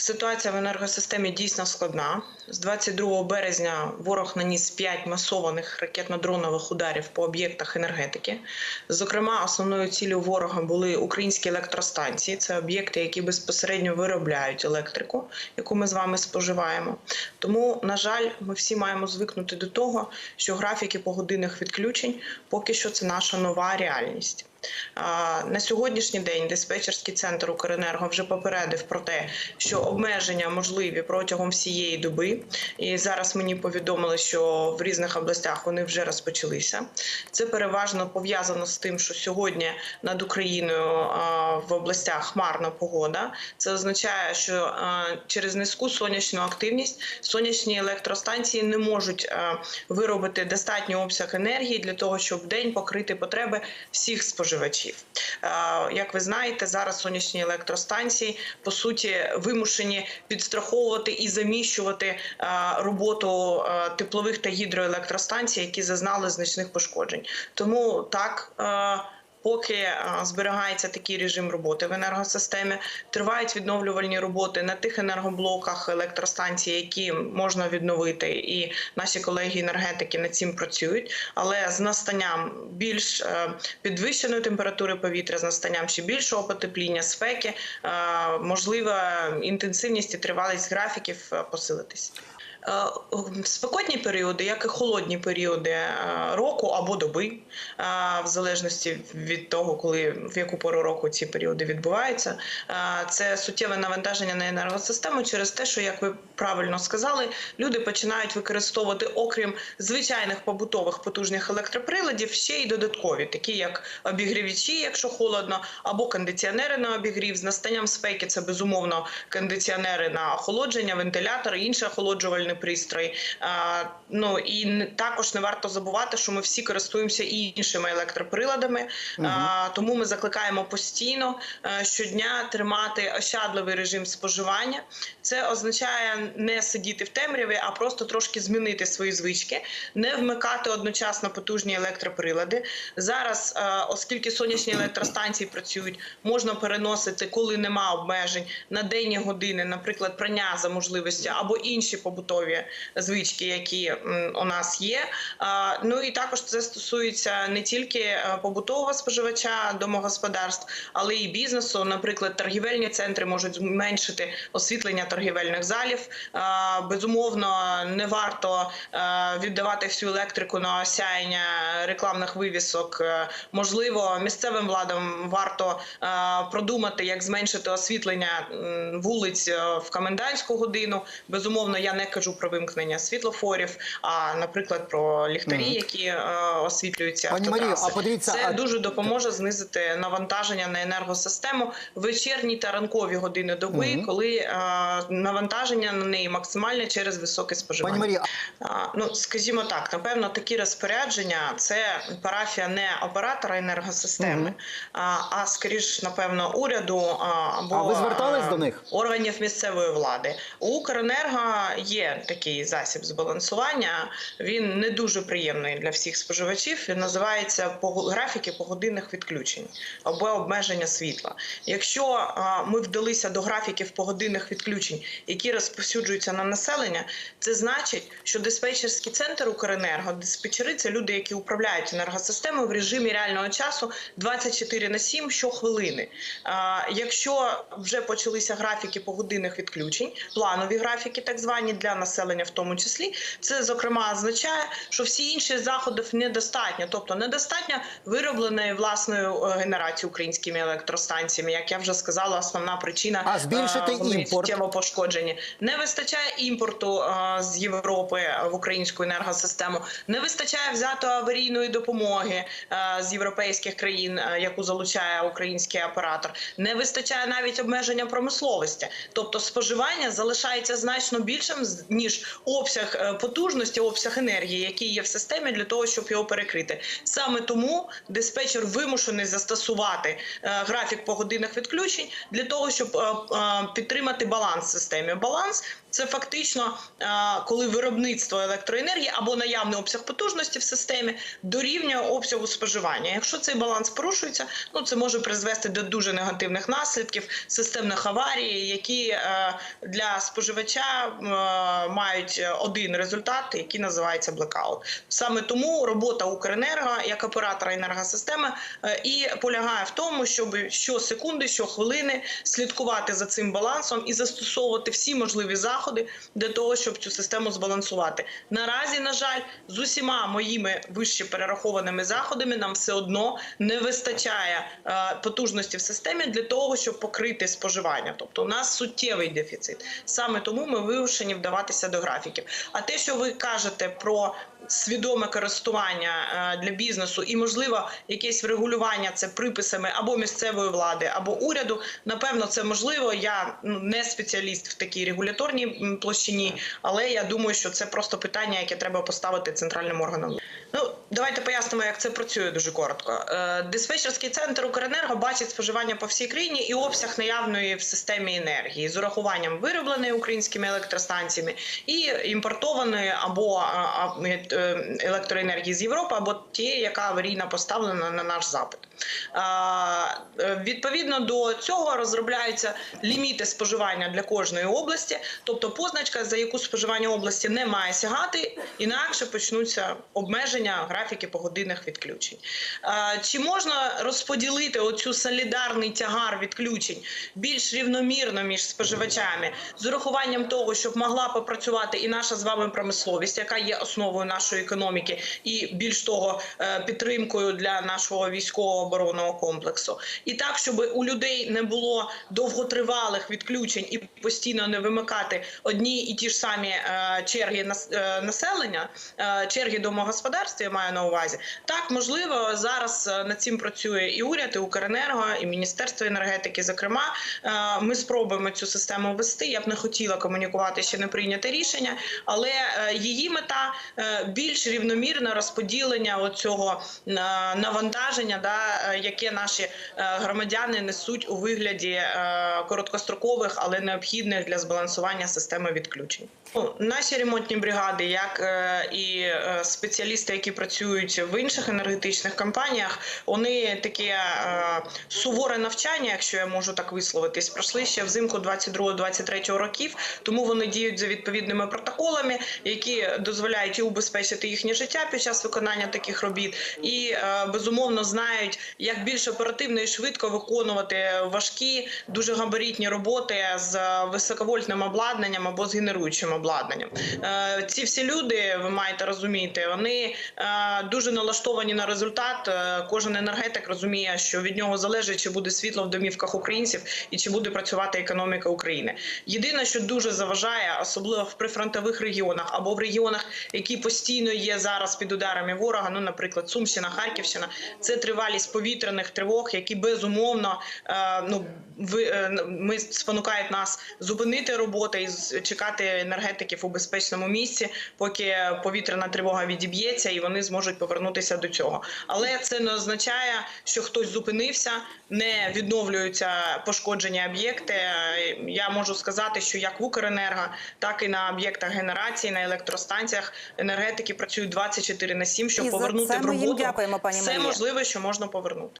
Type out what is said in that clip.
Ситуація в енергосистемі дійсно складна. З 22 березня ворог наніс 5 масованих ракетно-дронових ударів по об'єктах енергетики. Зокрема, основною цілею ворога були українські електростанції. Це об'єкти, які безпосередньо виробляють електрику, яку ми з вами споживаємо. Тому, на жаль, ми всі маємо звикнути до того, що графіки погодинних відключень поки що це наша нова реальність. На сьогоднішній день диспетчерський центр Укренерго вже попередив про те, що обмеження можливі протягом всієї доби. І зараз мені повідомили, що в різних областях вони вже розпочалися. Це переважно пов'язано з тим, що сьогодні над Україною в областях хмарна погода. Це означає, що через низьку сонячну активність сонячні електростанції не можуть виробити достатній обсяг енергії для того, щоб день покрити потреби всіх споживачів. Е, Як ви знаєте, зараз сонячні електростанції по суті вимушені підстраховувати і заміщувати роботу теплових та гідроелектростанцій, які зазнали значних пошкоджень. Тому так. Поки е, зберігається такий режим роботи в енергосистемі, тривають відновлювальні роботи на тих енергоблоках електростанцій, які можна відновити, і наші колеги-енергетики над цим працюють. Але з настанням більш е, підвищеної температури повітря, з настанням ще більшого потепління, спеки, е, можлива інтенсивність і тривалість графіків посилитись. Е, спекотні періоди, як і холодні періоди е, року або доби, е, в залежності від того, коли в яку пору року ці періоди відбуваються, це суттєве навантаження на енергосистему через те, що як ви правильно сказали, люди починають використовувати, окрім звичайних побутових потужних електроприладів, ще й додаткові, такі як обігрівачі, якщо холодно, або кондиціонери на обігрів. З настанням спеки це безумовно кондиціонери на охолодження, вентилятори, інші охолоджувальні пристрої. А, ну і також не варто забувати, що ми всі користуємося і іншими електроприладами. А, тому ми закликаємо постійно е, щодня тримати ощадливий режим споживання. Це означає не сидіти в темряві, а просто трошки змінити свої звички, не вмикати одночасно потужні електроприлади. Зараз, е, оскільки сонячні електростанції працюють, можна переносити, коли нема обмежень на денні години, наприклад, прання за можливості або інші побутові звички, які у нас є. Ну і також це стосується не тільки е, побутового споживача домогосподарств, але і бізнесу. Наприклад, торгівельні центри можуть зменшити освітлення торгівельних залів. Безумовно, не варто е, віддавати всю електрику на осяяння рекламних вивісок. Е, Можливо, місцевим владам варто продумати, як зменшити освітлення вулиць в комендантську годину. Безумовно, я не кажу про вимкнення світлофорів, а наприклад про ліхтарі, Мгм. які е, освітлюються Пані Марію, а подивіться, це а- дуже допоможе знизити навантаження на енергосистему в вечірні та ранкові години доби, Мгм. коли е, навантаження на неї максимальне через високе споживання. Пані Марія, А, Ну, скажімо так, напевно, такі розпорядження це парафія не оператора енергосистеми, Мгм. а, а скоріш, напевно, уряду або А ви звертались а, до них? органів місцевої влади. У Укренерго є такий засіб збалансування. Він не дуже приємний для всіх споживачів. Він називається пого- графіки погодинних відключень або обмеження світла. Якщо ми вдалися до графіків погодинних відключень, які розповсюджуються на населення, це значить, що диспетчерський центр Укренерго, диспетчери це люди, які управляють енергосистемою в режимі реального часу 24 на 7 щохвилини. Якщо вже почалися графіки погодинних відключень, планові графіки, так звані для населення, в тому числі, це зокрема означає, що всі інші заходів недостатньо, тобто недостатньо виробленої власною е, генерації українськими електростанціями, як я вже сказала, основна причина А збільшити е, вони імпорт? пошкоджені. Не вистачає імпорту е, з Європи в українську енергосистему. Не вистачає взято аварійної допомоги е, з європейських країн, е, яку залучає український оператор. Не вистачає навіть обмеження промисловості. Тобто споживання залишається значно більшим ніж обсяг е, потужності, обсяг енергії, який є в системі, для того, щоб його перекрити. Саме тому диспетчер вимушений застосувати графік по годинах відключень для того, щоб е, е, підтримати баланс в системі. Баланс це фактично е, коли виробництво електроенергії або наявний обсяг потужності в системі дорівнює обсягу споживання. Якщо цей баланс порушується, ну це може призвести до дуже негативних наслідків, системних аварій, які е, для споживача е, мають один результат, який називається блекаут. Саме тому робота Укренерго як оператора енергосистеми і полягає в тому, щоб щосекунди, щохвилини слідкувати за цим балансом і застосовувати всі можливі заходи для того, щоб цю систему збалансувати. Наразі, на жаль, з усіма моїми вище перерахованими заходами нам все одно не вистачає е, потужності в системі для того, щоб покрити споживання. Тобто, у нас суттєвий дефіцит. Саме тому ми вимушені вдаватися до графіків. А те, що ви кажете про свідоме користування е, для бізнесу і, можливо, якесь врегулювання це приписами або місцевої влади, або уряду. Напевно, це можливо. Я ну, не спеціаліст в такій регуляторній площині, але я думаю, що це просто питання, яке треба поставити центральним органам. Ну давайте пояснимо, як це працює дуже коротко. Е, Диспетчерський центр Укренерго бачить споживання по всій країні і обсяг наявної в системі енергії з урахуванням виробленої українськими електростанціями і імпортованої або а, е, електроенергії з Європи, або тієї, яка аварійно поставлена на наш запит. Е, Відповідно до цього розробляються ліміти споживання для кожної області, тобто позначка, за яку споживання області не має сягати, інакше почнуться обмеження графіки погодинних відключень. Чи можна розподілити оцю солідарний тягар відключень більш рівномірно між споживачами з урахуванням того, щоб могла попрацювати і наша з вами промисловість, яка є основою нашої економіки, і більш того, е, підтримкою для нашого військового оборонного комплексу, і так, щоб у людей не було довготривалих відключень і постійно не вимикати одні і ті ж самі е, черги е, населення, черги домогосподарства, я маю на увазі. Так можливо зараз е, над цим працює і уряд, і Укренерго, і Міністерство енергетики. Зокрема, Е, ми спробуємо цю систему ввести. Я б не хотіла комунікувати ще не прийняте рішення, але е, її мета більш рівномірне розподілення оцього е, навантаження, да, яке наші громадяни несуть у вигляді короткострокових, але необхідних для збалансування системи відключень. Ну, Наші ремонтні бригади, як е, і е, спеціалісти, які працюють в інших енергетичних компаніях, вони таке е, суворе навчання, якщо я можу так висловитись, пройшли ще взимку 22-23 років. Тому вони діють за відповідними протоколами, які дозволяють і убезпечити їхнє життя під час виконання таких робіт, і безумовно знають, як більш оперативно і швидко виконувати важкі, дуже габаритні роботи з високовольтним обладнанням або з генеруючим обладнанням. Е, Ці всі люди, ви маєте розуміти, вони е, дуже налаштовані на результат. Е, Кожен енергетик розуміє, що від нього залежить, чи буде світло в домівках українців і чи буде працювати економіка України. Єдине, що дуже заважає, особливо в прифронтових регіонах або в регіонах, які постійно є зараз під ударами ворога. Ну, наприклад, Сумщина, Харківщина, це тривалість повітряних тривог, які безумовно ну ми спонукають нас зупинити роботи і чекати енергетиків у безпечному місці, поки повітряна тривога відіб'ється і вони зможуть повернутися до цього. Але це не означає, що хтось зупинився, не відновлюються пошкоджені об'єкти. Я можу сказати, що як в Укренерго, так і на об'єктах генерації, на електростанціях енергетики працюють 24 на 7, щоб І повернути в роботу дякуємо, пані все можливе, що можна повернути.